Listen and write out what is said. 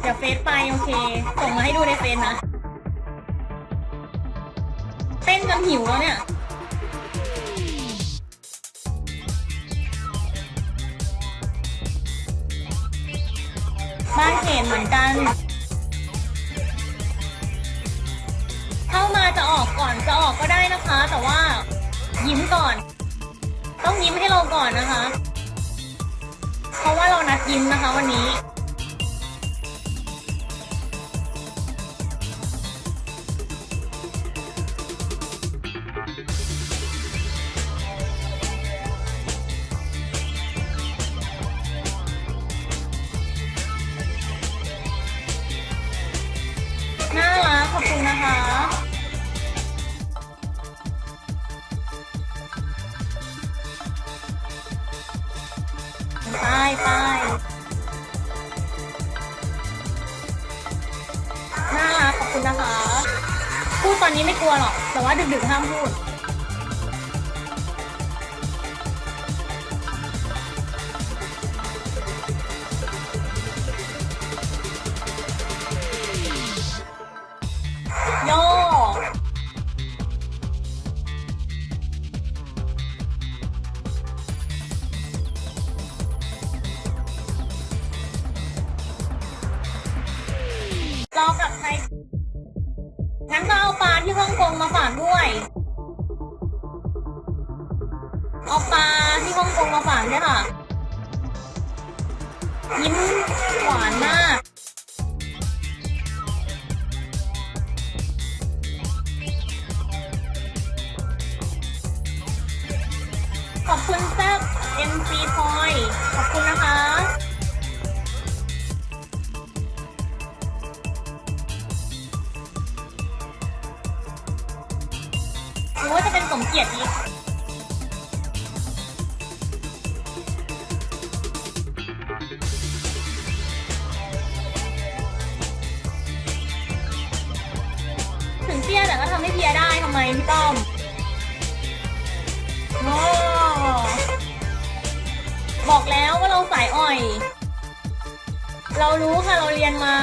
เดี๋ยวเฟซไปโอเค ส่งมาให้ดูในเฟซนะ เต้นจนหิวแล้วเนี่ย บ้านเขนเหมือนกัน เข้ามาจะออกก่อนจะออกก็ได้นะคะ แต่ว่ายิ้มก่อน ต้องยิ้มให้เราก่อนนะคะ เพราะว่าเรานัดยิ้มนะคะวันนี้ ไปไปน่ารักขอบคุณนะคะ พูดตอนนี้ไม่กลัวหรอก แต่ว่าดึกๆห้ามพูด ที่ฮ่องกงมาฝากด้วยเอาปลาที่ฮ่องกงมาฝากด้วยค่ะยิ้มหวานมากขอบคุณแซ่บ MC พอยขอบคุณนะคะ รือว่าจะเป็นสมเกียรติอีกถึงเตี้ยแต่ก็ทำให้เพียได้ทำไมพี่ต้อมโอ้บอกแล้วว่าเราสายอ่อย เรารู้ค่ะเราเรียนมา